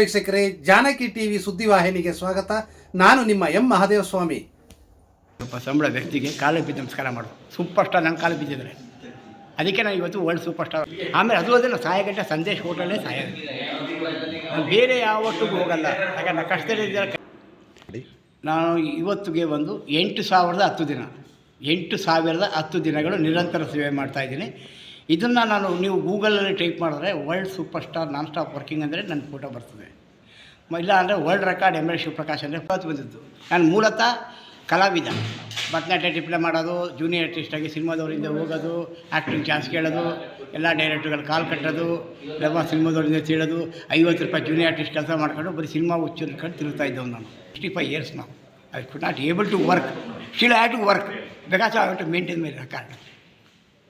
ವೀಕ್ಷಕರೇ ಜಾನಕಿ ಟಿವಿ ಸುದ್ದಿವಾಹಿನಿಗೆ ಸ್ವಾಗತ. ನಾನು ನಿಮ್ಮ ಎಂ ಮಹಾದೇವ ಸ್ವಾಮಿ ಸ್ವಲ್ಪ ಸಂಬಳ ವ್ಯಕ್ತಿಗೆ ಕಾಲು ಬಿದ್ದು ನಮಸ್ಕಾರ ಮಾಡು. ಸೂಪರ್ ಸ್ಟಾರ್ ನನ್ನ ಕಾಲು ಬಿದ್ದಿದ್ದಾರೆ ಅದಕ್ಕೆ ನಾನು ಇವತ್ತು ವರ್ಲ್ಡ್ ಸೂಪರ್ ಸ್ಟಾರ್ ಆಮೇಲೆ ಅದು ಅದನ್ನು ಸಾಯಗಂಟೆ ಸಂದೇಶ್ ಹೋಟೆಲೇ ಸಹಾಯ ನಾನು ಬೇರೆ ಯಾವತ್ತಿಗೂ ಹೋಗಲ್ಲ. ಯಾಕಂದ್ರೆ ಕಷ್ಟದಲ್ಲಿ ಕಷ್ಟದಲ್ಲಿದ್ದರೆ ನಾನು ಇವತ್ತಿಗೆ ಒಂದು ಎಂಟು ಸಾವಿರದ ಹತ್ತು ದಿನ. ಎಂಟು ಸಾವಿರದ ಹತ್ತು ದಿನಗಳು ನಿರಂತರ ಸೇವೆ ಮಾಡ್ತಾಯಿದ್ದೀನಿ ಇದನ್ನು ನಾನು ನೀವು ಗೂಗಲಲ್ಲಿ ಟೈಪ್ ಮಾಡಿದ್ರೆ world super star non stop working ಅಂದರೆ ನನ್ನ ಫೋಟೋ ಬರ್ತದೆ. ಇಲ್ಲ ಅಂದರೆ world record M L Shivaprakash ಅಂದರೆ ಇವತ್ತು ಬಂದಿದ್ದು. ನಾನು ಮೂಲತಃ ಕಲಾವಿದ. ಭರತನಾಟ್ಯ ಡಿಪ್ಲೊಮಾ ಮಾಡೋದು ಜೂನಿಯರ್ ಆರ್ಟಿಸ್ಟಾಗಿ ಸಿನಿಮಾದವರಿಂದ ಹೋಗೋದು ಆ್ಯಕ್ಟಿಂಗ್ ಚಾನ್ಸ್ ಕೇಳೋದು, ಎಲ್ಲ ಡೈರೆಕ್ಟ್ರುಗಳು ಕಾಲ್ ಕಟ್ಟೋದು, ಎಲ್ಲ ಸಿನಿಮಾದವರಿಂದ ತಿಳೋದು ಐವತ್ತು ರೂಪಾಯಿ ಜೂನಿಯರ್ ಆರ್ಟಿಸ್ಟ್ ಕೆಲಸ ಮಾಡ್ಕೊಂಡು ಬರೀ ಸಿನಿಮಾ ಹುಚ್ಚು ಹಿಡ್ಕೊಂಡು ತಿರುತ್ತಾ ಇದ್ದವು ನಾನು. ಸಿಕ್ಸ್ಟಿ ಫೈವ್ ಇಯರ್ಸ್ ನಾವು I could not able to work still have to work because I to maintain my record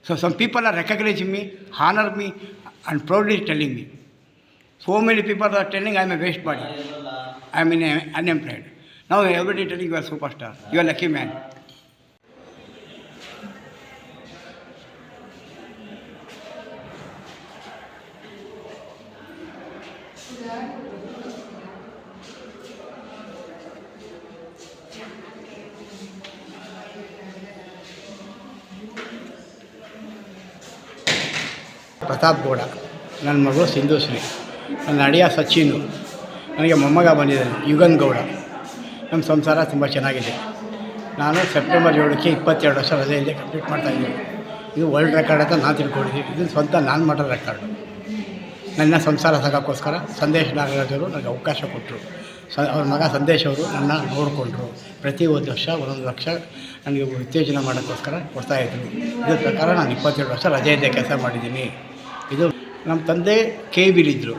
So some people are recognizing me, honor me, and proudly telling me. So many people are telling I am a waste body. I am unemployed. Now everybody telling you are superstar. You are lucky man. Pratap Gowda. ನನ್ನ ಮಗಳು ಸಿಂಧುಶ್ರೀ. ನನ್ನ ಅಡಿಯ ಸಚಿನು. ನನಗೆ ಮೊಮ್ಮಗ ಬಂದಿದ್ದಾನೆ ಯುಗನ್ ಗೌಡ. ನಮ್ಮ ಸಂಸಾರ ತುಂಬ ಚೆನ್ನಾಗಿದೆ. ನಾನು ಸೆಪ್ಟೆಂಬರ್ ಏಳಕ್ಕೆ ಇಪ್ಪತ್ತೆರಡು ವರ್ಷ ರಜೆಯಿಂದ ಕಂಪ್ಲೀಟ್ ಮಾಡ್ತಾಯಿದ್ದೀನಿ ಇದು ವರ್ಲ್ಡ್ ರೆಕಾರ್ಡ್ ಅಂತ ನಾನು ತಿಳ್ಕೊಂಡಿದ್ದೀನಿ. ಇದು ಸ್ವಂತ ನಾನು ಮಾಡೋ ರೆಕಾರ್ಡು ನನ್ನ ಸಂಸಾರ ಸಾಗೋಕ್ಕೋಸ್ಕರ ಸಂದೇಶ್ ನಾಗರಾಜರು ನನಗೆ ಅವಕಾಶ ಕೊಟ್ಟರು. ಸ, ಅವ್ರ ಮಗ ಸಂದೇಶ್ ಅವರು ನನ್ನ ನೋಡಿಕೊಂಡ್ರು. ಪ್ರತಿ ಒಂದು ವರ್ಷ, ಒಂದೊಂದು ಲಕ್ಷ ನನಗೆ ಉತ್ತೇಜನ ಮಾಡೋಕ್ಕೋಸ್ಕರ ಕೊಡ್ತಾಯಿದ್ರು ಇದ್ರ. ಪ್ರಕಾರ ನಾನು ಇಪ್ಪತ್ತೆರಡು ವರ್ಷ ರಜೆಯಿಂದ ಕೆಲಸ ಮಾಡಿದ್ದೀನಿ. ನಮ್ಮ ತಂದೆ ಕೆ ಬಿಲಿದ್ರು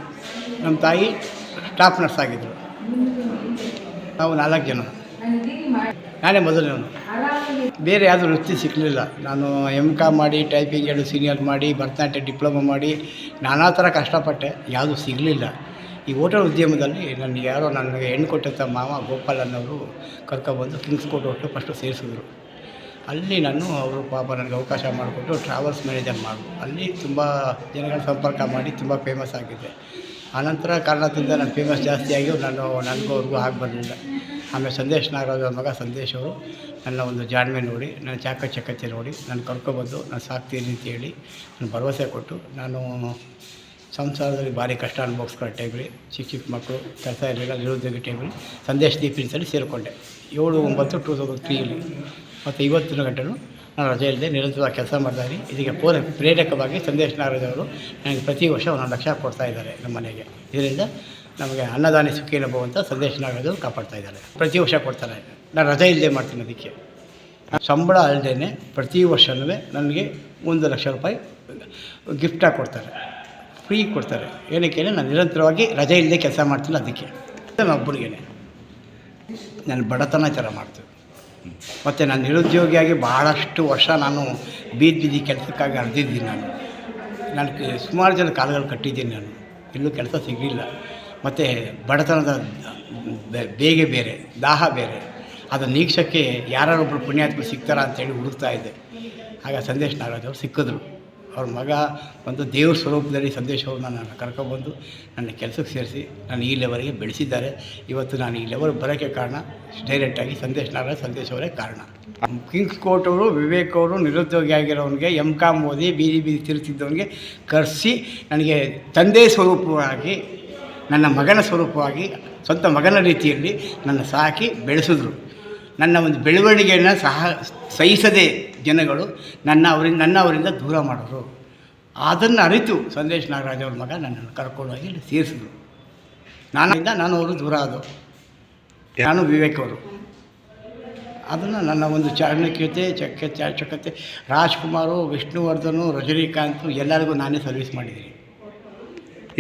ನಮ್ಮ ತಾಯಿ ಸ್ಟಾಫ್ ನರ್ಸ್ ಆಗಿದ್ದರು ನಾವು ನಾಲ್ಕು ಜನ. ನಾನೇ ಮೊದಲನೇವನು ಬೇರೆ ಯಾವುದೂ ವೃತ್ತಿ ಸಿಗಲಿಲ್ಲ ನಾನು ಎಂ ಕಾಮ್ ಮಾಡಿ ಟೈಪಿಂಗ್ ಎರಡು ಸೀನಿಯರ್ ಮಾಡಿ, ಭರತನಾಟ್ಯ ಡಿಪ್ಲೊಮಾ ಮಾಡಿ, ನಾನಾ ಥರ ಕಷ್ಟಪಟ್ಟೆ. ಯಾವುದೂ ಸಿಗಲಿಲ್ಲ. ಈ ಹೋಟೆಲ್ ಉದ್ಯಮದಲ್ಲಿ ನನಗೆ ಯಾರೋ ನನಗೆ ಹೆಣ್ಣು ಕೊಟ್ಟಂಥ ಮಾವ ಗೋಪಾಲ್ ಅನ್ನೋರು ಕರ್ಕೊಬಂದು ಕಿಂಗ್ಸ್ ಕೋಟ್ ಹೋಟ್ಲು ಫಸ್ಟು ಸೇರಿಸಿದ್ರು. ಅಲ್ಲಿ ನಾನು ಅವರು ಪಾಪ ನನಗೆ ಅವಕಾಶ ಮಾಡಿಕೊಟ್ಟು ಟ್ರಾವೆಲ್ಸ್ ಮ್ಯಾನೇಜರ್ ಮಾಡು. ಅಲ್ಲಿ ತುಂಬ ಜನಗಳ ಸಂಪರ್ಕ ಮಾಡಿ ತುಂಬ ಫೇಮಸ್ ಆಗಿದ್ದೆ ಆನಂತರ ಕಾರಣದಿಂದ ನಾನು ಫೇಮಸ್ ಜಾಸ್ತಿಯಾಗಿ ನಾನು ನನಗೂ ಅವ್ರಿಗೂ ಆಗಿ ಬರಲಿಲ್ಲ ಆಮೇಲೆ ಸಂದೇಶ್ ನಾಗರಾಜ್ ಮಗ ಸಂದೇಶ್ ಅವರು ನನ್ನ ಒಂದು ಜಾಣ್ಮೆ ನೋಡಿ, ನನ್ನ ಚಾಕಚಕ್ಯತೆ ನೋಡಿ, ನಾನು ಕರ್ಕೊಬಂದು ನಾನು ಸಾಕ್ತೀನಿ ಅಂತ ಹೇಳಿ ನಾನು ಭರವಸೆ ಕೊಟ್ಟು ನಾನು ಸಂಸಾರದಲ್ಲಿ ಭಾರಿ ಕಷ್ಟ ಅನುಭವಿಸ್ಕೊಳ್ಳೋ ಟೈಮಲ್ಲಿ ಚಿಕ್ಕ ಚಿಕ್ಕ ಮಕ್ಕಳು ಕೆಲಸ ಇರಲಿಲ್ಲ, ನಿರುದ್ಯೋಗ ಟೈಮಲ್ಲಿ ಸಂದೇಶ್ ದೀಪಿನ್ಸಲ್ಲಿ ಸೇರಿಕೊಂಡೆ. ಏಳು ಒಂಬತ್ತು ಟೂ ತೌಸಂಡ್ ತ್ರೀಯಲ್ಲಿ ಮತ್ತು ಇವತ್ತಿನ ಗಂಟೆನೂ ನಾನು ರಜೆ ಇಲ್ಲದೆ ನಿರಂತರವಾಗಿ ಕೆಲಸ ಮಾಡ್ತಾಯಿದ್ದೀನಿ ಇದಕ್ಕೆ ಪೂರ್ಣ ಪ್ರೇರಕವಾಗಿ ಸಂದೇಶ್ ನಾರಾಯಣವರು ನನಗೆ ಪ್ರತಿ ವರ್ಷ ಒಂದೊಂದು ಲಕ್ಷ ಕೊಡ್ತಾ ಇದ್ದಾರೆ ನಮ್ಮ ಮನೆಗೆ. ಇದರಿಂದ ನಮಗೆ ಅನ್ನದಾನಿ ಸುಖಿ ಭವಂತ ಸಂದೇಶ್ ನಾರಾಯಣವರು ಕಾಪಾಡ್ತಾ ಇದ್ದಾರೆ. ಪ್ರತಿ ವರ್ಷ ಕೊಡ್ತಾರೆ. ನಾನು ರಜೆ ಇಲ್ಲದೆ ಮಾಡ್ತೀನಿ ಅದಕ್ಕೆ. ಸಂಬಳ ಅಲ್ಲದೇ ಪ್ರತಿ ವರ್ಷವೂ ನನಗೆ ಒಂದು ಲಕ್ಷ ರೂಪಾಯಿ ಗಿಫ್ಟಾಗಿ ಕೊಡ್ತಾರೆ. ಫ್ರೀ ಕೊಡ್ತಾರೆ. ಏನಕ್ಕೆ ನಾನು ನಿರಂತರವಾಗಿ ರಜೆ ಇಲ್ಲದೆ ಕೆಲಸ ಮಾಡ್ತೀನಿ ಅದಕ್ಕೆ. ನಾನು ಒಬ್ಬರಿಗೇನೆ ನಾನು ಬಡತನ ಥರ ಮಾಡ್ತೀನಿ. ಮತ್ತು ನಾನು ನಿರುದ್ಯೋಗಿಯಾಗಿ ಭಾಳಷ್ಟು ವರ್ಷ ನಾನು ಬೀದಿ ಬೀದಿ ಕೆಲಸಕ್ಕಾಗಿ ಅರ್ದಿದ್ದೀನಿ ನಾನು. ನಾನು ಸುಮಾರು ಜನ ಕಾಲುಗಳು ಕಟ್ಟಿದ್ದೀನಿ ನಾನು. ಎಲ್ಲೂ ಕೆಲಸ ಸಿಗಲಿಲ್ಲ. ಮತ್ತು ಬಡತನದ ಬೇಗೆ ಬೇರೆ, ದಾಹ ಬೇರೆ. ಅದು ನೀಕ್ಷಕ್ಕೆ ಯಾರೊಬ್ಬರು ಪುಣ್ಯಾತ್ಮ ಸಿಗ್ತಾರ ಅಂತೇಳಿ ಹುಡುಕ್ತಾ ಇದ್ದೆ. ಆಗ ಸಂದೇಶ್ ನಾಗರಾಜ್ ಅವರು ಸಿಕ್ಕಿದ್ರು. ಅವ್ರ ಮಗ ಒಂದು ದೇವ್ರ ಸ್ವರೂಪದಲ್ಲಿ ಸಂದೇಶವನ್ನು ನಾನು ಕರ್ಕೊಬಂದು ನನ್ನ ಕೆಲಸಕ್ಕೆ ಸೇರಿಸಿ ನಾನು ಈ ಲೆವೆಲ್ಗೆ ಬೆಳೆಸಿದ್ದಾರೆ. ಇವತ್ತು ನಾನು ಈ ಲೆವೆಲ್ ಬರೋಕ್ಕೆ ಕಾರಣ ಡೈರೆಕ್ಟಾಗಿ ಸಂದೇಶ್ ನಾರಾಯಣ ಸಂದೇಶ್ ಅವರೇ ಕಾರಣ. ಕಿಂಗ್ಸ್ ಕೋರ್ಟ್ ಅವರು, ವಿವೇಕ್ ಅವರು, ನಿರುದ್ಯೋಗಿ ಆಗಿರೋವನಿಗೆ ಎಂ ಕಾಮ್ ಓದಿ ಬೀದಿ ಬೀದಿ ತಿರುತ್ತಿದ್ದವನಿಗೆ ಕರೆಸಿ ನನಗೆ ತಂದೆ ಸ್ವರೂಪವಾಗಿ, ನನ್ನ ಮಗನ ಸ್ವರೂಪವಾಗಿ, ಸ್ವಂತ ಮಗನ ರೀತಿಯಲ್ಲಿ ನನ್ನ ಸಾಕಿ ಬೆಳೆಸಿದ್ರು. ನನ್ನ ಒಂದು ಬೆಳವಣಿಗೆಯನ್ನು ಸಹ ಸಹಿಸದೆ ಜನಗಳು ನನ್ನ ಅವರಿಂದ ನನ್ನ ಅವರಿಂದ ದೂರ ಮಾಡೋರು. ಅದನ್ನು ಅರಿತು ಸಂದೇಶ್ ನಾಗರಾಜ್ ಅವ್ರ ಮಗ ನನ್ನನ್ನು ಕರ್ಕೊಂಡೋಗಿ ಇಲ್ಲಿ ಸೇರಿಸಿದ್ರು. ನಾನಿಂದ ನಾನು ಅವರು ದೂರ ಆದರು ನಾನು ವಿವೇಕ್ ಅವರು ಅದನ್ನು ನನ್ನ ಒಂದು ಚಾಣಕ್ಯತೆ, ಚಕ್ಕೆ ಚಾಚಕತೆ ರಾಜ್ಕುಮಾರು, ವಿಷ್ಣುವರ್ಧನು, ರಜನಿಕಾಂತ್ ಎಲ್ಲರಿಗೂ ನಾನೇ ಸರ್ವಿಸ್ ಮಾಡಿದ್ದೀನಿ.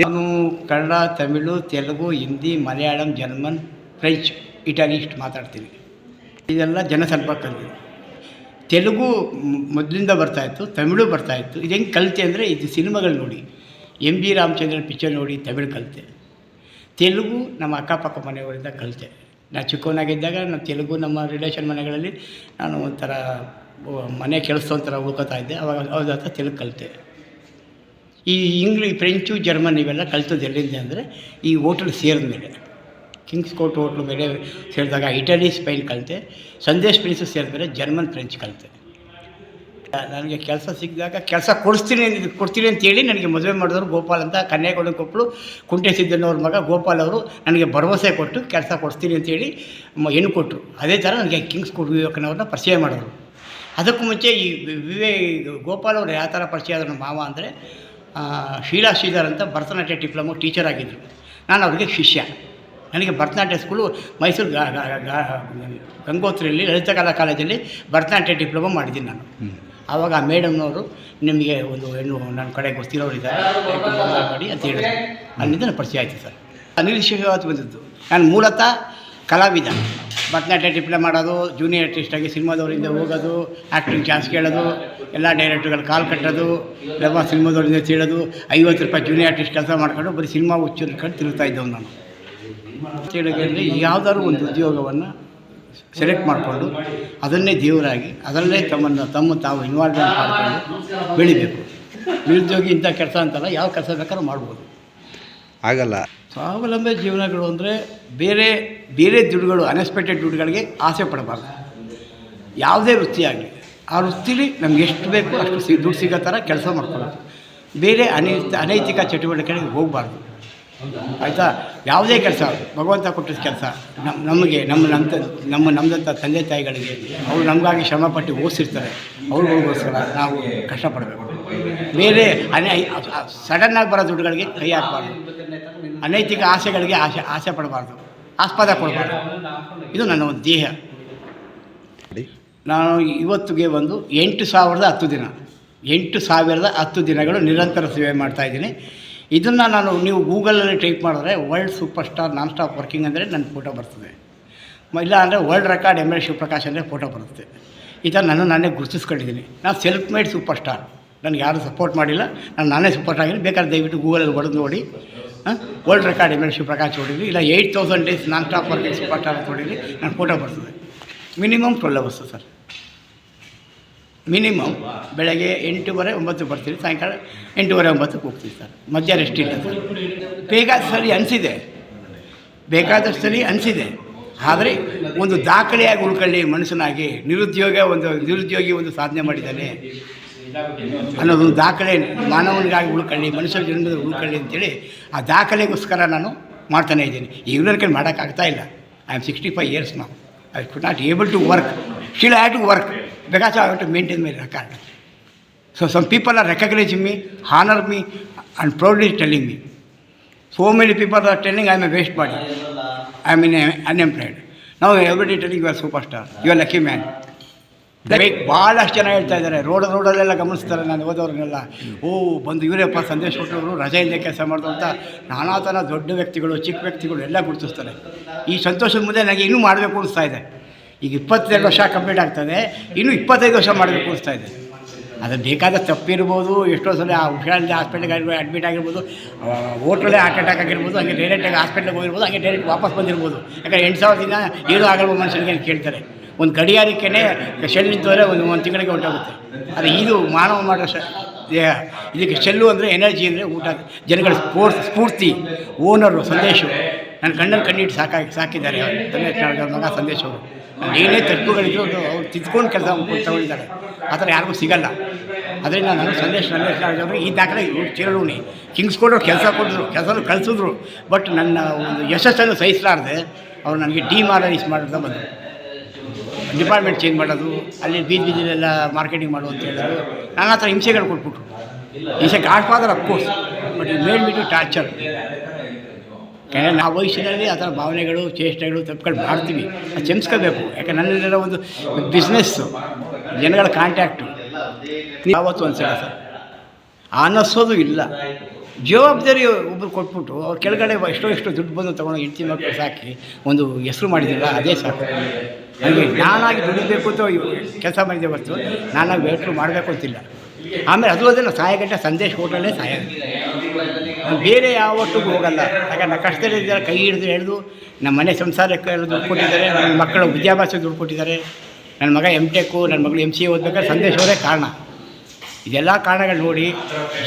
ನಾನು Kannada, Tamil, Telugu, Hindi, Malayalam, German, French Italian ಮಾತಾಡ್ತೀನಿ. ಇದೆಲ್ಲ ಜನಸಂಪರ್ಕದಲ್ಲಿ. ತೆಲುಗು ಮೊದಲಿಂದ ಬರ್ತಾಯಿತ್ತು ತಮಿಳು ಬರ್ತಾಯಿತ್ತು ಇದು ಹೆಂಗೆ ಕಲಿತೆ ಅಂದರೆ ಇದು ಸಿನಿಮಾಗಳು ನೋಡಿ. ಎಂ ಬಿ ರಾಮಚಂದ್ರನ್ ಪಿಕ್ಚರ್ ನೋಡಿ, ತಮಿಳು ಕಲಿತೆ. ತೆಲುಗು ನಮ್ಮ ಅಕ್ಕಪಕ್ಕ ಮನೆಯವರಿಂದ ಕಲಿತೆ. ನಾನು ಚಿಕ್ಕವನಾಗಿದ್ದಾಗ ನಾನು ತೆಲುಗು ನಮ್ಮ ರಿಲೇಷನ್ ಮನೆಗಳಲ್ಲಿ ನಾನು ಒಂಥರ ಮನೆ ಕೆಲಸ ಒಂಥರ ಉಳ್ಕೋತಾ ಇದ್ದೆ. ಅವಾಗ ಹತ್ರ ತೆಲುಗು ಕಲಿತೆ. ಈ ಇಂಗ್ಲಿ ಫ್ರೆಂಚು ಜರ್ಮನ್ ಇವೆಲ್ಲ ಕಲಿತದ್ದು ಎಲ್ಲಿಂದ ಅಂದರೆ ಈ ಹೋಟೆಲ್ ಸೇರಿದ ಮೇಲೆ ಕಿಂಗ್ಸ್ ಕೋರ್ಟ್ ಹೋಟ್ಲ್ ಮೇಲೆ ಸೇರಿದಾಗ ಇಟಲಿ, ಸ್ಪೈನ್ ಕಲಿತೆ. ಸಂದೇಶ್ ಸೇರಿದ ಮೇಲೆ ಜರ್ಮನ್, ಫ್ರೆಂಚ್ ಕಲಿತೆ. ನನಗೆ ಕೆಲಸ ಸಿಕ್ಕಿದಾಗ ಕೆಲಸ ಕೊಡಿಸ್ತೀನಿ ಕೊಡ್ತೀನಿ ಅಂತೇಳಿ ನನಗೆ ಮದುವೆ ಮಾಡಿದವರು ಗೋಪಾಲ್ ಅಂತ ಕನ್ಯಾಗೋಡ ಕೊಪ್ಪಳು. ಕುಂಟೆ ಸಿದ್ದನವ್ರ ಮಗ ಗೋಪಾಲ್ ಅವರು ನನಗೆ ಭರವಸೆ ಕೊಟ್ಟು ಕೆಲಸ ಕೊಡಿಸ್ತೀನಿ ಅಂತೇಳಿ ಹೆಣ್ಣು ಕೊಟ್ಟರು. ಅದೇ ಥರ ನನಗೆ ಕಿಂಗ್ಸ್ ಕೋರ್ಟ್ ವಿವೇಕನವ್ರನ್ನ ಪರಿಚಯ ಮಾಡಿದ್ರು. ಅದಕ್ಕೂ ಮುಂಚೆ ಈ ವಿವೇ ಗೋಪಾಲ್ ಅವರು ಯಾವ ಥರ ಪರಿಚಯ ಆದರು ನಮ್ಮ ಮಾವ ಅಂದರೆ ಶೀಲಾ ಶ್ರೀಧರ್ ಅಂತ ಭರತನಾಟ್ಯ ಡಿಪ್ಲೊಮೊ ಟೀಚರ್ ಆಗಿದ್ದರು. ನಾನು ಅವ್ರಿಗೆ ಶಿಷ್ಯ. ನನಗೆ ಭರತನಾಟ್ಯ ಸ್ಕೂಲು ಮೈಸೂರು ಗಂಗೋತ್ರಿಯಲ್ಲಿ ಲಲಿತ ಕಲಾ ಕಾಲೇಜಲ್ಲಿ ಭರತನಾಟ್ಯ ಡಿಪ್ಲೊಮಾ ಮಾಡಿದ್ದೀನಿ ನಾನು. ಆವಾಗ ಆ ಮೇಡಮ್ನವರು ನಿಮಗೆ ಒಂದು ಹೆಣ್ಣು ನನ್ನ ಕಡೆ ಗೊತ್ತಿರೋರಿದ್ದಾರೆ ಮಾಡಿ ಅಂತ ಹೇಳಿದ್ರು. ಅಲ್ಲಿಂದ ನಾನು ಪರಿಚಯ ಆಯಿತು ಸರ್. ಅನಿರೀಕ್ಷಿತವಾಗಿ ಬಂದಿದ್ದು. ಬಂದದ್ದು ನಾನು ಮೂಲತಃ ಕಲಾವಿದ. ಭರತನಾಟ್ಯ ಡಿಪ್ಲೊಮಾ ಮಾಡೋದು ಜೂನಿಯರ್ ಆರ್ಟಿಸ್ಟಾಗಿ ಸಿನಿಮಾದವರಿಂದ ಹೋಗೋದು ಆ್ಯಕ್ಟಿಂಗ್ ಚಾನ್ಸ್ ಕೇಳೋದು ಎಲ್ಲ ಡೈರೆಕ್ಟ್ರುಗಳು ಕಾಲು ಕಟ್ಟೋದು ಎಲ್ಲ ಸಿನಿಮಾದವರಿಂದ ತಿಳೋದು ಐವತ್ತು ರೂಪಾಯಿ ಜೂನಿಯರ್ ಆರ್ಟಿಸ್ಟ್ ಕೆಲಸ ಮಾಡ್ಕೊಂಡು ಬರೀ ಸಿನಿಮಾ ಹುಚ್ಚು ಕಂಡು ತಿರುಗ್ತಾ ಇದ್ದವು ನಾನು. ತಿಳಿದ್ರೆ ಯಾವುದಾದ್ರು ಒಂದು ಉದ್ಯೋಗವನ್ನು ಸೆಲೆಕ್ಟ್ ಮಾಡಿಕೊಂಡು ಅದನ್ನೇ ದೇವರಾಗಿ ಅದರಲ್ಲೇ ತಮ್ಮನ್ನು ತಮ್ಮ ತಾವು ಇನ್ವಾಲ್ವ್ಮೆಂಟ್ ಮಾಡಿಕೊಂಡು ಬೆಳಿಬೇಕು. ನಿರುದ್ಯೋಗಿ ಇಂಥ ಕೆಲಸ ಅಂತಲ್ಲ ಯಾವ ಕೆಲಸ ಬೇಕಾದ್ರೂ ಮಾಡ್ಬೋದು. ಆಗಲ್ಲ ಸ್ವಾವಲಂಬಿ ಜೀವನಗಳು ಅಂದರೆ ಬೇರೆ ಬೇರೆ ದುಡ್ಡುಗಳು ಅನ್ಎಕ್ಸ್ಪೆಕ್ಟೆಡ್ ದುಡ್ಡುಗಳಿಗೆ ಆಸೆ ಪಡಬಾರ್ದು. ಯಾವುದೇ ವೃತ್ತಿಯಾಗಲಿ ಆ ವೃತ್ತಿಲಿ ನಮ್ಗೆ ಎಷ್ಟು ಬೇಕೋ ಅಷ್ಟು ಸಿ ದುಡ್ಡು ಸಿಗೋ ಥರ ಕೆಲಸ ಮಾಡ್ಕೊಳ್ಳೋದು. ಬೇರೆ ಅನೈತ ಅನೈತಿಕ ಚಟುವಟಿಕೆಗಳಿಗೆ ಹೋಗಬಾರ್ದು. ಆಯಿತಾ? ಯಾವುದೇ ಕೆಲಸ, ಭಗವಂತ ಕೊಟ್ಟಿದ್ದ ಕೆಲಸ ನಮ್ಮ ನಮಗೆ, ನಮ್ಮ ನಮ್ಮ ನಮ್ಮ ನಮ್ಮದಂಥ ತಂದೆ ತಾಯಿಗಳಿಗೆ ಅವರು ನಮಗಾಗಿ ಶ್ರಮಪಟ್ಟು ಓದಿಸಿರ್ತಾರೆ. ಅವ್ರಿಗೋಸ್ಕರ ನಾವು ಕಷ್ಟಪಡಬೇಕು. ಬೇರೆ ಅನೇ ಸಡನ್ನಾಗಿ ಬರೋ ದುಡ್ಡುಗಳಿಗೆ ಕೈ ಹಾಕಬಾರ್ದು. ಅನೈತಿಕ ಆಸೆಗಳಿಗೆ ಆಸೆ ಆಸೆ ಪಡಬಾರ್ದು. ಆಸ್ಪದ ಕೊಡಬಾರ್ದು. ಇದು ನನ್ನ ಒಂದು ದೇಹ. ನಾನು ಇವತ್ತಿಗೆ ಒಂದು ಎಂಟು ಸಾವಿರದ ಹತ್ತು ದಿನ, ಎಂಟು ಸಾವಿರದ ಹತ್ತು ದಿನಗಳು ನಿರಂತರ ಸೇವೆ ಮಾಡ್ತಾಯಿದ್ದೀನಿ ಇದನ್ನು ನಾನು ನೀವು ಗೂಗಲಲ್ಲಿ ಟೈಪ್ ಮಾಡಿದ್ರೆ world super star non stop working ಅಂದರೆ ನನ್ನ ಫೋಟೋ ಬರ್ತದೆ. ಇಲ್ಲ ಅಂದರೆ world record M L Shivaprakash ಅಂದರೆ ಫೋಟೋ ಬರುತ್ತೆ ಈ ಥರ ನಾನು ನಾನೇ ಗುರುತಿಸ್ಕೊಂಡಿದ್ದೀನಿ. ನಾನು ಸೆಲ್ಫ್ ಮೇಡ್ ಸೂಪರ್ ಸ್ಟಾರ್ ನನಗೆ ಯಾರು ಸಪೋರ್ಟ್ ಮಾಡಿಲ್ಲ. ನಾನು ನಾನೇ ಸಪೋರ್ಟ್ ಆಗಿದ್ದೀನಿ. ಬೇಕಾದ್ರೆ ದಯವಿಟ್ಟು ಗೂಗಲಲ್ಲಿ ಹೊಡೆದು ನೋಡಿ. World record M L Shivaprakash ಹೊಡೀರಿ ಇಲ್ಲ eight thousand days non stop working super star ಅಂತ ಹೊಡೀರಿ ನನ್ನ ಫೋಟೋ ಬರ್ತದೆ. Minimum twelve hours sir. Minimum ಬೆಳಗ್ಗೆ ಎಂಟೂವರೆ ಒಂಬತ್ತು ಬರ್ತೀವಿ ಸಾಯಂಕಾಲ ಎಂಟೂವರೆ ಒಂಬತ್ತಕ್ಕೆ ಹೋಗ್ತೀವಿ ಸರ್. ಮಧ್ಯ ರೆಸ್ಟ್ ಇಲ್ಲ ಸರ್. ಬೇಕಾದ ಸರಿ ಅನಿಸಿದೆ. ಬೇಕಾದಷ್ಟು ಸರಿ ಅನಿಸಿದೆ. ಆದರೆ ಒಂದು ದಾಖಲೆಯಾಗಿ ಉಳ್ಕೊಳ್ಳಿ ಮನುಷ್ಯನಾಗಿ, ನಿರುದ್ಯೋಗ ಒಂದು, ನಿರುದ್ಯೋಗಿ ಒಂದು ಸಾಧನೆ ಮಾಡಿದ್ದಾನೆ ಅನ್ನೋದೊಂದು ದಾಖಲೆ ಮಾನವನಿಗಾಗಿ ಉಳ್ಕೊಳ್ಳಿ ಮನುಷ್ಯರ ಜನ್ಮದಲ್ಲಿ ಉಳ್ಕೊಳ್ಳಿ ಅಂತೇಳಿ ಆ ದಾಖಲೆಗೋಸ್ಕರ ನಾನು ಮಾಡ್ತಾನೆ ಇದ್ದೀನಿ. ಈಗಲೂ ಕೈ ಮಾಡೋಕ್ಕಾಗ್ತಾ ಇಲ್ಲ. I am sixty five years ನಾವು I could not able to work still had to work because I have to maintain my record so some people are recognising me honour me and proudly telling me so many people are telling I am a waste body. I am unemployed. Now everybody telling you you superstar. Super star you man. Lucky man ಭಾಳಷ್ಟು ಜನ ಹೇಳ್ತಾ ಇದ್ದಾರೆ road ರೋಡಲ್ಲೆಲ್ಲ ಗಮನಿಸ್ತಾರೆ ನಾನು ಓದೋರನ್ನೆಲ್ಲ ಓ ಬಂದು ಇವರೇಪ್ಪ ಸಂದೇಶ್ ಕೊಟ್ಟವರು ರಜೆಯಿಂದ ಕೆಲಸ ಮಾಡೋದು ಅಂತ ನಾನಾ ಥರ ದೊಡ್ಡ ವ್ಯಕ್ತಿಗಳು ಚಿಕ್ಕ ವ್ಯಕ್ತಿಗಳು ಎಲ್ಲ ಗುರುತಿಸ್ತಾರೆ ಈ ಸಂತೋಷದ ಮುಂದೆ ನನಗೆ ಇನ್ನೂ ಮಾಡಬೇಕು ಅನಿಸ್ತಾ ಇದೆ ಈಗ ಇಪ್ಪತ್ತೆರಡು ವರ್ಷ ಕಂಪ್ಲೀಟ್ ಆಗ್ತದೆ. ಇನ್ನೂ ಇಪ್ಪತ್ತೈದು ವರ್ಷ ಮಾಡಬೇಕು ಅನಿಸ್ತಾ ಇದೆ. ಅದು ಬೇಕಾದ ತಪ್ಪಿರ್ಬೋದು ಎಷ್ಟೋ ಸಲ ಆ ಹುಷಾರಿಲ್ಲದೆ ಹಾಸ್ಪಿಟ್ಲಿಗೆ ಅಡ್ಮಿಟ್ ಆಗಿರ್ಬೋದು ಹೋಟ್ಲಲ್ಲೇ ಹಾರ್ಟ್ ಅಟ್ಯಾಕ್ ಆಗಿರ್ಬೋದು, ಹಂಗೆ ಡೈರೆಕ್ಟಾಗಿ ಹಾಸ್ಪಿಟ್ಲಿಗೆ ಹೋಗಿರ್ಬೋದು, ಹಾಗೆ ಡೈರೆಕ್ಟ್ ವಾಪಸ್ ಬಂದಿರ್ಬೋದು. ಯಾಕಂದರೆ ಎಂಟು ಸಾವಿರ ದಿನ ಏನೂ ಆಗಲ್ವ ಮನುಷ್ಯನಿಗೆ ಅಂತ ಕೇಳ್ತಾರೆ. ಒಂದು ಗಡಿಯಾರಕ್ಕೇ ಶೆಲ್ ನಿಂತೋದ್ರೆ ಒಂದು ಒಂದು ತಿಂಗಳಿಗೆ ಹೊಂಟೋಗುತ್ತೆ ಅದು ಇದು ಮಾನವ ಮಾಡೋ ಶ ದೇಹ ಇದಕ್ಕೆ ಶೆಲ್ಲು ಅಂದರೆ ಎನರ್ಜಿ ಅಂದರೆ ಊಟ. ಜನಗಳ ಸ್ಫೂರ್ತಿ ಸ್ಫೂರ್ತಿ ಓನರು ಸಂದೇಶು. ನನ್ನ ಕಣ್ಣಲ್ಲಿ ಕಣ್ಣಿಟ್ಟು ಸಾಕಾಗಿ ಸಾಕಿದ್ದಾರೆ ಅವ್ರ. ಮಗ ಸಂದೇಶ ಅವರು. ನಾನು ಏನೇ ತಪ್ಪುಗಳಿದ್ರು ಅದು ಅವ್ರು ತಿದ್ಕೊಂಡು ಕೆಲಸ ತಗೊಂಡಿದ್ದಾರೆ. ಆ ಥರ ಯಾರಿಗೂ ಸಿಗಲ್ಲ. ಅದರಿಂದ ನಾನು ಸಂದೇಶ ಸಂದೇಶ್ ಅವರು ಈ ದಾಖಲೆ ಚಿರಳುಣಿ ಕಿಂಗ್ಸ್ ಕೊಟ್ಟರು ಕೆಲಸ ಕೊಟ್ಟರು ಕೆಲಸ ಕಳಿಸಿದ್ರು. ಬಟ್ ನನ್ನ ಒಂದು ಯಶಸ್ಸನ್ನು ಸಹಿಸಲಾರ್ದೆ ಅವರು ನನಗೆ ಡಿಮಾರಲೈಸ್ ಮಾಡ್ತಾ ಬಂದರು. ಡಿಪಾರ್ಟ್ಮೆಂಟ್ ಚೇಂಜ್ ಮಾಡೋದು, ಅಲ್ಲಿ ಬೀದಿ ಬೀದಿಲೆಲ್ಲ ಮಾರ್ಕೆಟಿಂಗ್ ಮಾಡು ಅಂತ ಹೇಳಿದ್ರು. ನನ್ನ ಥರ ಹಿಂಸೆಗಳು ಕೊಟ್ಬಿಟ್ರು. ಹಿಂಸೆ god father of course but ಈ ಮೇಡ್ ಮಿ ಟು ಟಾರ್ಚರ್ ಯಾಕಂದರೆ ನಾವು ವಯಸ್ಸಿನಲ್ಲಿ ಆ ಥರ ಭಾವನೆಗಳು, ಚೇಷ್ಟೆಗಳು ತಪ್ಪುಗಳು ಮಾಡ್ತೀವಿ. ಅದು ಯಾಕಂದ್ರೆ ನನ್ನಲ್ಲಿರೋ ಒಂದು ಬಿಸ್ನೆಸ್ಸು ಜನಗಳ ಕಾಂಟ್ಯಾಕ್ಟು ಯಾವತ್ತೂ ಅನ್ಸಲ್ಲ ಸರ್. ಅನ್ನಿಸೋದು ಇಲ್ಲ. ಜವಾಬ್ದಾರಿ ಒಬ್ಬರು ಕೊಟ್ಬಿಟ್ಟು ಅವ್ರ ಕೆಳಗಡೆ ಎಷ್ಟೋ ಎಷ್ಟೋ ದುಡ್ಡು ಬಂದು ತೊಗೊಂಡು ಹೆಂಡತಿ ಮಕ್ಕಳು ಸಾಕಿ ಒಂದು ಹೆಸರು ಮಾಡಿದ್ದಿಲ್ಲ ಅದೇ ಸಾಕು. ನನಗೆ ನಾನಾಗಿ ದುಡಿಬೇಕು ಅಂತ ಕೆಲಸ ಮಾಡಿದೆ ಹೊರತು, ನಾನಾಗಿ ವೇಟ್ರು ಮಾಡಬೇಕು ಅಂತಿಲ್ಲ. ಆಮೇಲೆ ಅದು ಅದೇ ನಾವು ಸಂದೇಶ್ ಹೋಟೆಲೇ ಸಾಯ ನಾನು ಬೇರೆ ಯಾವತ್ತೂ ಹೋಗಲ್ಲ. ಯಾಕಂದ್ರೆ ಕಷ್ಟದಲ್ಲಿ ಕಷ್ಟದಲ್ಲಿದ್ದಾರೆ ಕೈ ಹಿಡಿದು ಹಿಡಿದು ನಮ್ಮ ಮನೆ ಸಂಸಾರಕ್ಕೆ ಎಲ್ಲ ದುಡ್ಡು ಕೊಟ್ಟಿದ್ದಾರೆ ನನ್ನ ಮಕ್ಕಳ ವಿದ್ಯಾಭ್ಯಾಸ ದುಡ್ಡು ಕೊಟ್ಟಿದ್ದಾರೆ. ನನ್ನ ಮಗ ಎಂ ಟೆಕ್ಕು ನನ್ನ ಮಗಳು ಎಂ ಸಿ ಎ ಓದ್ಬೇಕಾದ್ರೆ ಸಂದೇಶ ಅವರೇ ಕಾರಣ. ಇದೆಲ್ಲ ಕಾರಣಗಳು ನೋಡಿ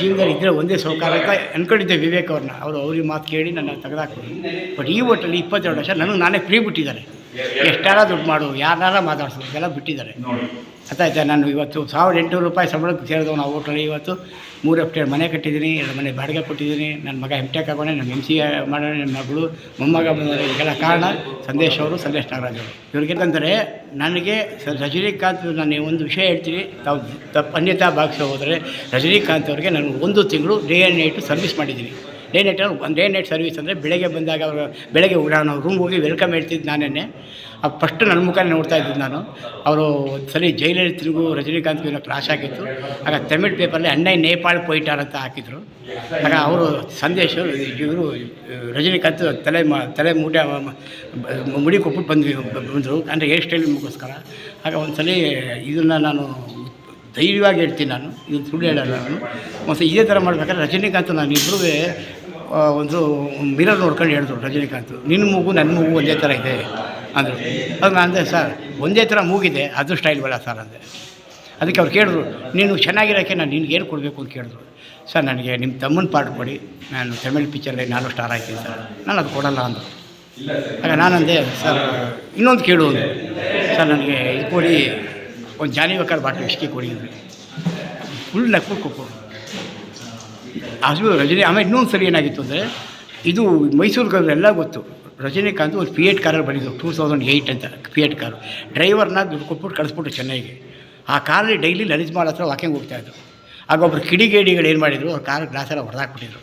ಜೀವನದಲ್ಲಿ ಇದ್ದರೆ ಒಂದೇ ಸೌಕಾರ ಅಂತ ಅಂದ್ಕೊಂಡಿದ್ದೆ ವಿವೇಕ್ ಅವ್ರನ್ನ. ಅವರು ಅವ್ರಿಗೆ ಮಾತು ಕೇಳಿ ನನ್ನ ತೆಗೆದಾಕ್ಬಿಡಿ ಬಟ್ ಈ ಒಟ್ಟಲ್ಲಿ ಇಪ್ಪತ್ತೆರಡು ವರ್ಷ ನನಗೆ ನಾನೇ ಫ್ರೀ ಬಿಟ್ಟಿದ್ದಾರೆ. ಎಷ್ಟಾರ ದುಡ್ಡು ಮಾಡು ಯಾರನ್ನಾರ ಮಾತಾಡ್ಸೋದು ಎಲ್ಲ ಬಿಟ್ಟಿದ್ದಾರೆ. ಗೊತ್ತಾಯ್ತಾ ನಾನು ಇವತ್ತು ಸಾವಿರದ ಎಂಟುನೂರು ರೂಪಾಯಿ ಸಂಬಳಕ್ಕೆ ಸೇರಿದವನು ಆ ಹೋಟೆಲ್ ಇವತ್ತು. ಮೂರು ಎಫ್ಟೇರ್ ಮನೆ ಕಟ್ಟಿದ್ದೀನಿ, ಎರಡು ಮನೆ ಬಾಡಿಗೆ ಕೊಟ್ಟಿದ್ದೀನಿ, ನನ್ನ ಮಗ ಎಂ ಟೆಕ್ ಆಗೋಣ ನಮ್ಮ ಎಂ ಸಿ ಮಾಡೋಣ ನನ್ನ ಮಗಳು, ಮೊಮ್ಮಗ ಇದೆಲ್ಲ ಕಾರಣ ಸಂದೇಶ್ ಅವರು, ಸಂದೇಶ್ ನಾಗರಾಜ್ ಅವರು. ನನಗೆ ರಜನಿಕಾಂತ್ ನಾನು ಒಂದು ವಿಷಯ ಹೇಳ್ತೀನಿ. ತಾವು ತಪ್ಪು ಅನ್ಯತಾ ಭಾಗಿಸೋ ಹೋದರೆ ರಜನಿಕಾಂತ್ ಅವ್ರಿಗೆ ನಾನು ಒಂದು ತಿಂಗಳು ಡೇ ಆ್ಯಂಡ್ ನೈಟು ಸರ್ವಿಸ್ ಮಾಡಿದ್ದೀನಿ. ಡೇ ನೈಟ್ ಒಂದು ಡೇ ನೈಟ್ ಸರ್ವಿಸ್ ಅಂದರೆ ಬೆಳಗ್ಗೆ ಬಂದಾಗ ಅವರು, ಬೆಳಗ್ಗೆ ನಾನು ರೂಮ್ ಹೋಗಿ ವೆಲ್ಕಮ್ ಹೇಳ್ತಿದ್ದು ನಾನೇ ಫಸ್ಟ್ ನನ್ನ ಮುಖ ನೋಡ್ತಾ ಇದ್ದಿದ್ದು ನಾನು. ಅವರು ಸರಿ ಜೈಲಲ್ಲಿ ತಿರುಗು ರಜನಿಕಾಂತ್ ಏನೋ ಕ್ಲಾಶ್ ಆಗಿತ್ತು. ಆಗ ತಮಿಳ್ ಪೇಪರಲ್ಲಿ ಅಣ್ಣೈ ನೇಪಾಳ್ ಪೊಯಿಟಾರ್ ಅಂತ ಹಾಕಿದರು. ಆಗ ಅವರು ಸಂದೇಶ ಇವರು, ರಜನಿಕಾಂತ್ ತಲೆ ಮ, ತಲೆ ಮೂಟೆ, ಮ- ಮ- ಮುಡಿ ಕೊಟ್ಬಿಟ್ಟು ಬಂದ್ವಿ, ಬಂದರು. ಅಂದರೆ ಹೇರ್ ಸ್ಟೈಲ್ ಮುಗಿಸ್ಕರ ಆಗ ಒಂದು ಸಲ ಇದನ್ನು ನಾನು ಧೈರ್ಯವಾಗಿ ಹೇಳ್ತೀನಿ ನಾನು. ಇದು ಸುಳ್ಳು ಹೇಳಲ್ಲ ನಾನು. ಒಂದು ಇದೇ ಥರ ಮಾಡ್ಬೇಕಾದ್ರೆ ರಜನಿಕಾಂತ್ ನಾನು ಇಬ್ಬರೂ ಒಂದು ಮಿರರ್ ನೋಡ್ಕೊಂಡು ಹೇಳಿದ್ರು ರಜನಿಕಾಂತ್. ನಿನ್ನ ಮಗು ನನ್ನ ಮಗು ಒಂದೇ ಥರ ಇದೆ. ಅಂದರು. ಅದು ನಾನು ಅಂದೆ, ಸರ್, ಒಂದೇ ಥರ ಮೂಗಿದೆ, ಅದು ಸ್ಟೈಲ್ ಬೇಡ ಸರ್, ಅಂದೆ. ಅದಕ್ಕೆ ಅವ್ರು ಕೇಳಿದ್ರು, ನೀನು ಚೆನ್ನಾಗಿರೋಕ್ಕೆ ನಾನು ನಿನ್ಗೆ ಏನು ಕೊಡಬೇಕು? ಅಂತ ಕೇಳಿದ್ರು. ಸರ್, ನನಗೆ ನಿಮ್ಮ ತಮ್ಮನ ಪಾಠ ಕೊಡಿ, ನಾನು ತಮಿಳ್ ಪಿಕ್ಚರಲ್ಲಿ ನಾನು ಸ್ಟಾರ್ ಆಗ್ತೀನಿ ಸರ್, ನಾನು ಅದು ಕೊಡಲ್ಲ, ಅಂದರು. ಆಗ ನಾನಂದೆ ಸರ್, ಇನ್ನೊಂದು ಕೇಳು ಅಂದರು. ಸರ್, ನನಗೆ ಇದು ಕೊಡಿ, ಒಂದು ಜಾನಿ ಬೇಕಾದ್ರೆ ಬಾಟ್ಲು ಇಷ್ಟಿ ಕೊಡಿ ಅಂದರೆ. ಫುಲ್ ನಕ್ಕು ಕೊಪ್ಪು. ಅದು ರಜನಿ, ಆಮೇಲೆ ಇನ್ನೊಂದು ಸರಿ ಏನಾಗಿತ್ತು ಅಂದರೆ, ಇದು ಮೈಸೂರು ಎಲ್ಲ ಗೊತ್ತು. ರಜನಿಕಾಂತ್ ಒಂದು ಎಟ್ ಕಾರಲ್ಲಿ ಬಂದಿದ್ದು ಟೂ ತೌಸಂಡ್ ಏಯ್ಟ್ ಅಂತ ಎಟ್ ಕಾರು ಡ್ರೈವರ್ನ ದುಡ್ಡು ಕೊಟ್ಬಿಟ್ಟು ಕಳಿಸ್ಬಿಟ್ಟು ಚೆನ್ನೈಗೆ. ಆ ಕಾರಲ್ಲಿ ಡೈಲಿ ಲಲಿತ್ ಮಾಲ್ ಹತ್ರ ವಾಕಿಂಗ್ ಹೋಗ್ತಾಯಿದ್ರು ಆಗ ಒಬ್ಬರು ಕಿಡಿಗೇಡಿಗಳು ಏನು ಮಾಡಿದರು, ಅವ್ರ ಕಾರ್ ಗ್ಲಾಸೆಲ್ಲ ಹೊಡೆದಾಕ್ಬಿಟ್ಟಿದ್ರು.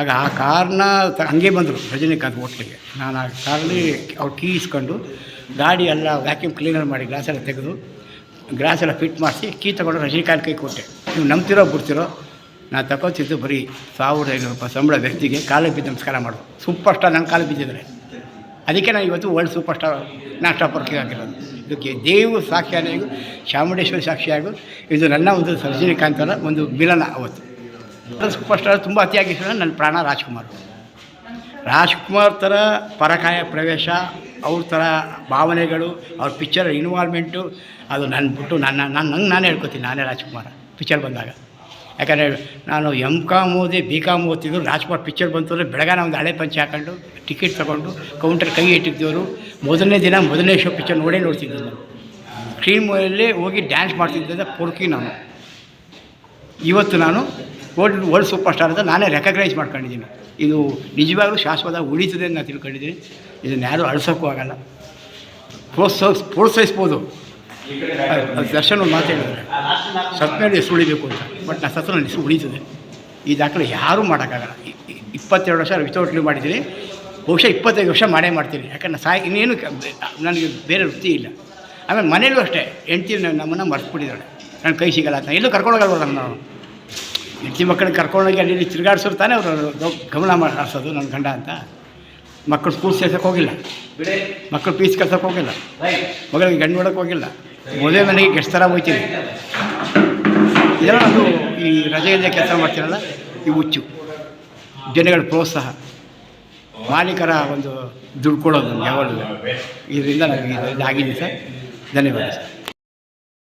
ಆಗ ಆ ಕಾರ್ನ ಹಂಗೆ ಬಂದರು ರಜನಿಕಾಂತ್ ಹೋಟ್ಲಿಗೆ. ನಾನು ಆ ಕಾರಲ್ಲಿ ಅವ್ರು ಕೀ ಇಸ್ಕೊಂಡು ಗಾಡಿ ಎಲ್ಲ ವ್ಯಾಕ್ಯೂಮ್ ಕ್ಲೀನರ್ ಮಾಡಿ ಗ್ಲಾಸ್ ಎಲ್ಲ ತೆಗೆದು ಗ್ಲಾಸ್ ಎಲ್ಲ ಫಿಟ್ ಮಾಡಿಸಿ ಕೀ ತೊಗೊಂಡು ರಜನಿಕಾಂತ್ ಕೈ ಕೊಟ್ಟೆ. ನೀವು ನಂಬ್ತಿರೋ ಬಿಡ್ತಿರೋ ನಾನು ತಗೋತಿದ್ದು ಬರೀ ಸಾವಿರದ ಐನೂರು ರೂಪಾಯಿ ಸಂಬಳ ವ್ಯಕ್ತಿಗೆ ಕಾಲಿಗೆ ಬಿದ್ದು ನಮಸ್ಕಾರ ಮಾಡೋದು. ಸೂಪರ್ ಸ್ಟಾರ್ ನನ್ನ ಕಾಲಿಗೆ ಬಿದ್ದಿದ್ದಾರೆ ಅದಕ್ಕೆ ನಾನು ಇವತ್ತು ವರ್ಲ್ಡ್ ಸೂಪರ್ ಸ್ಟಾರ್ ನಾಷ್ಟ ಟಾಪರ್ಗೆ ಆಗಿರೋದು. ಇದಕ್ಕೆ ದೇವು ಸಾಕ್ಷಿಯಾಗು ಚಾಮುಂಡೇಶ್ವರಿ ಸಾಕ್ಷಿಯಾಗು ಇದು ನನ್ನ ಒಂದು ರಜನಿಕಾಂತರ ಒಂದು ಮಿಲನ ಅವತ್ತು. ಸೂಪರ್ ಸ್ಟಾರ್ ತುಂಬ ಅತಿಯಾಗಿ ನನ್ನ ಪ್ರಾಣ ರಾಜ್ಕುಮಾರ್. ರಾಜ್ಕುಮಾರ್ ಥರ ಪರಕಾಯ ಪ್ರವೇಶ, ಅವ್ರ ಥರ ಭಾವನೆಗಳು, ಅವ್ರ ಪಿಕ್ಚರ್ ಇನ್ವಾಲ್ವ್ಮೆಂಟು ಅದು ನನ್ನ ಬಿಟ್ಟು ನನ್ನ, ನಾನು ನಂಗೆ ನಾನೇ ಹೇಳ್ಕೊತೀನಿ, ನಾನೇ ರಾಜ್ಕುಮಾರ. ಪಿಕ್ಚರ್ ಬಂದಾಗ. ಯಾಕಂದರೆ ನಾನು ಎಂ ಕಾಮ್ ಓದಿ ಬಿ ಕಾಮ್ ಓದ್ತಿದ್ರು ರಾಜ್ಕುಮಾರ್ ಪಿಕ್ಚರ್ ಬಂತು ಅಂದರೆ ಬೆಳಗಾನ ಒಂದು ಹಳೆ ಪಂಚೆ ಹಾಕೊಂಡು ಟಿಕೆಟ್ ತಗೊಂಡು ಕೌಂಟರ್ ಕೈ ಇಟ್ಟಿದ್ದವರು. ಮೊದಲನೇ ದಿನ ಮೊದಲನೇ ಶೋ ಪಿಕ್ಚರ್ ನೋಡೇ ನೋಡ್ತಿದ್ದೆ ನಾನು. ಸ್ಕ್ರೀನ್ ಮೇಲೆ ಹೋಗಿ ಡ್ಯಾನ್ಸ್ ಮಾಡ್ತಿದ್ದೆ ಪೊರ್ಕಿ ನಾನು. ಇವತ್ತು ನಾನು ವರ್ಲ್ಡ್ ವರ್ಲ್ಡ್ ಸೂಪರ್ ಸ್ಟಾರ್ ಅಂತ ನಾನೇ ರೆಕಗ್ನೈಸ್ ಮಾಡ್ಕೊಂಡಿದ್ದೀನಿ. ಇದು ನಿಜವಾಗ್ಲೂ ಶಾಶ್ವತ ಉಳಿತದೆ ಅಂತ ನಾನು ತಿಳ್ಕೊಂಡಿದ್ದೀನಿ. ಇದನ್ನು ಯಾರೂ ಅಳಿಸೋಕ್ಕೂ ಆಗಲ್ಲ. ಪ್ರೋತ್ಸಾಹ ಪ್ರೋತ್ಸಾಹಿಸ್ಬೋದು. ದರ್ಶನ ಅದು ದರ್ಶನ್ ಒಂದು ಮಾತು ಹೇಳಿದ್ದಾರೆ. ಸತ್ಮೇಲೆ ಸುಳಿಬೇಕು ಉಳಿಬೇಕು ಅಂತ. ಬಟ್ ನಾ ಸತ್ತು ನನ್ನ ಹೆಸರು ಉಳಿತದೆ. ಈ ದಾಖಲೆ ಯಾರೂ ಮಾಡೋಕ್ಕಾಗಲ್ಲ. ಇಪ್ಪತ್ತೆರಡು ವರ್ಷ ವಿತೌಟ್ ಲೀವ್ ಮಾಡಿದ್ದೀನಿ. ಬಹುಶಃ ಇಪ್ಪತ್ತೈದು ವರ್ಷ ಮಾಡೇ ಮಾಡ್ತೀನಿ. ಯಾಕಂದ್ರೆ ಸಾಯ್ ಇನ್ನೇನು ನನಗೆ ಬೇರೆ ವೃತ್ತಿ ಇಲ್ಲ. ಆಮೇಲೆ ಮನೇಲೂ ಅಷ್ಟೇ ಹೆಂಡ್ತಿ ನಮ್ಮನ್ನು ಮರೆಸ್ಬಿಟ್ಟಿದ್ದಾಳೆ ನನ್ನ ಕೈ ಸಿಗಲ್ಲ ಅಂತ. ಎಲ್ಲೂ ಕರ್ಕೊಂಡೋಗಲ್ವ ನಾನು ಹೆಂಡತಿ ಮಕ್ಕಳಿಗೆ ಕರ್ಕೊಂಡೋಗಿ ಅಲ್ಲಿ ಇಲ್ಲಿ ತಿರುಗಾಡ್ಸೋರು ತಾನೇ ಅವರು ಗಮನ ಮಾಡಿಸೋದು ನನ್ನ ಗಂಡ ಅಂತ. ಮಕ್ಕಳು ಸ್ಕೂಲ್ ಸೇರ್ಸೋಕೆ ಹೋಗಿಲ್ಲ. ಮಕ್ಕಳು ಪೀಸ್ ಕಳ್ಸೋಕೆ ಹೋಗಿಲ್ಲ. ಮಗಳಿಗೆ ಗಂಡು ನೋಡೋಕೆ ಹೋಗಿಲ್ಲ. ಮೊದಲೇ ಮನೆಗೆ ಗೆಸ್ಟ್ ಥರ ಹೋಗ್ತೀನಿ ನಾನು ಈ ರಜೆಯಿಂದ ಕೆಲಸ ಮಾಡ್ತೀರಲ್ಲ? ಈ ಹುಚ್ಚು. ಜನಗಳ ಪ್ರೋತ್ಸಾಹ. ಮಾಲೀಕರ ಒಂದು ದುಡ್ಡು ಕೊಡೋದು ಯಾವಾಗಲೂ. ಇದರಿಂದ ನನಗೆ ಇದಾಗಿದೆ ಸರ್. ಧನ್ಯವಾದ ಸರ್.